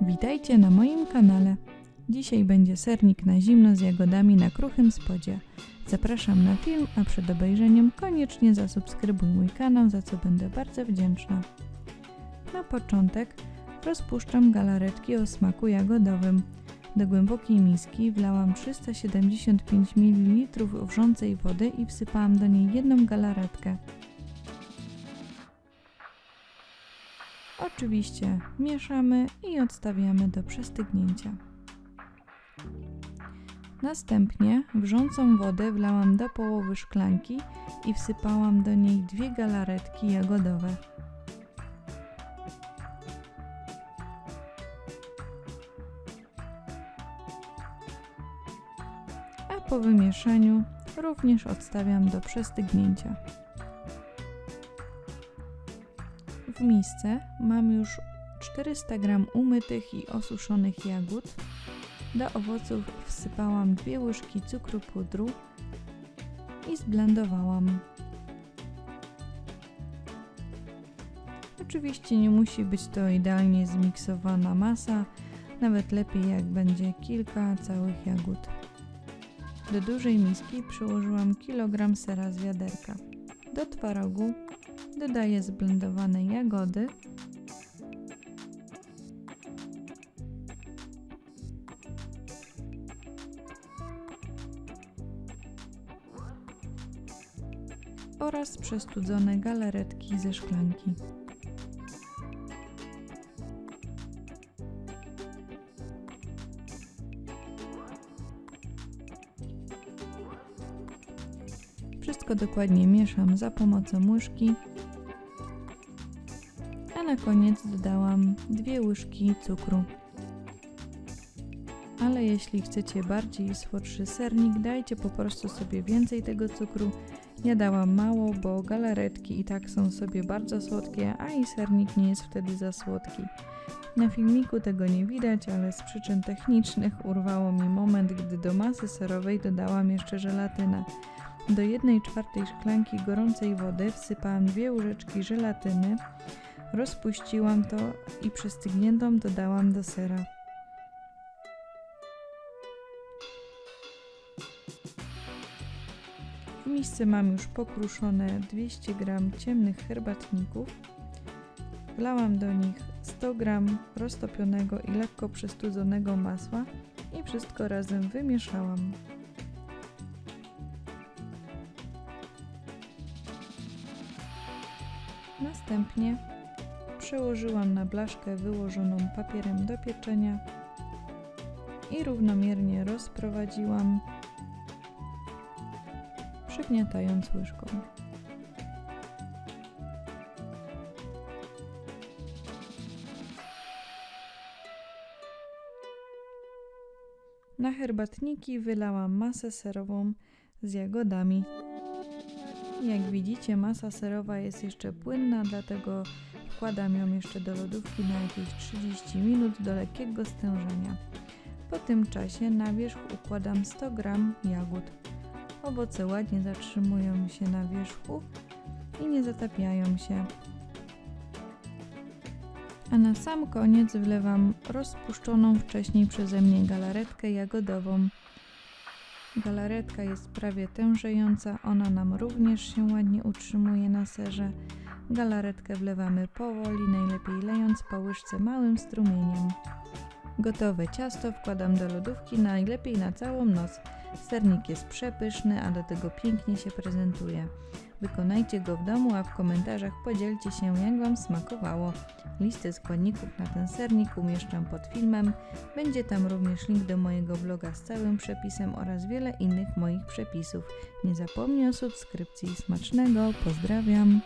Witajcie na moim kanale. Dzisiaj będzie sernik na zimno z jagodami na kruchym spodzie. Zapraszam na film, a przed obejrzeniem koniecznie zasubskrybuj mój kanał, za co będę bardzo wdzięczna. Na początek rozpuszczam galaretki o smaku jagodowym. Do głębokiej miski wlałam 375 ml wrzącej wody i wsypałam do niej jedną galaretkę. Oczywiście mieszamy i odstawiamy do przestygnięcia. Następnie wrzącą wodę wlałam do połowy szklanki i wsypałam do niej dwie galaretki jagodowe. A po wymieszaniu również odstawiam do przestygnięcia. W misce mam już 400 g umytych i osuszonych jagód. Do owoców wsypałam dwie łyżki cukru pudru i zblendowałam. Oczywiście nie musi być to idealnie zmiksowana masa, nawet lepiej jak będzie kilka całych jagód. Do dużej miski przyłożyłam kilogram sera z wiaderka. Do twarogu dodaję zblendowane jagody oraz przestudzone galaretki ze szklanki. Wszystko dokładnie mieszam za pomocą łyżki, a na koniec dodałam dwie łyżki cukru. Ale jeśli chcecie bardziej słodszy sernik, dajcie po prostu sobie więcej tego cukru. Ja dałam mało, bo galaretki i tak są sobie bardzo słodkie, a i sernik nie jest wtedy za słodki. Na filmiku tego nie widać, ale z przyczyn technicznych urwało mi moment, gdy do masy serowej dodałam jeszcze żelatynę. Do 1 czwartej szklanki gorącej wody wsypałam dwie łyżeczki żelatyny, rozpuściłam to i przestygniętą dodałam do sera. W misce mam już pokruszone 200 g ciemnych herbatników. Wlałam do nich 100 g roztopionego i lekko przestudzonego masła i wszystko razem wymieszałam. Następnie przełożyłam na blaszkę wyłożoną papierem do pieczenia i równomiernie rozprowadziłam, przygniatając łyżką. Na herbatniki wylałam masę serową z jagodami. Jak widzicie, masa serowa jest jeszcze płynna, dlatego wkładam ją jeszcze do lodówki na jakieś 30 minut do lekkiego stężenia. Po tym czasie na wierzch układam 100 g jagód. Owoce ładnie zatrzymują się na wierzchu i nie zatapiają się. A na sam koniec wlewam rozpuszczoną wcześniej przeze mnie galaretkę jagodową. Galaretka jest prawie tężejąca, ona nam również się ładnie utrzymuje na serze. Galaretkę wlewamy powoli, najlepiej lejąc po łyżce małym strumieniem. Gotowe ciasto wkładam do lodówki, najlepiej na całą noc. Sernik jest przepyszny, a do tego pięknie się prezentuje. Wykonajcie go w domu, a w komentarzach podzielcie się jak Wam smakowało. Listę składników na ten sernik umieszczam pod filmem. Będzie tam również link do mojego bloga z całym przepisem oraz wiele innych moich przepisów. Nie zapomnij o subskrypcji. Smacznego, pozdrawiam!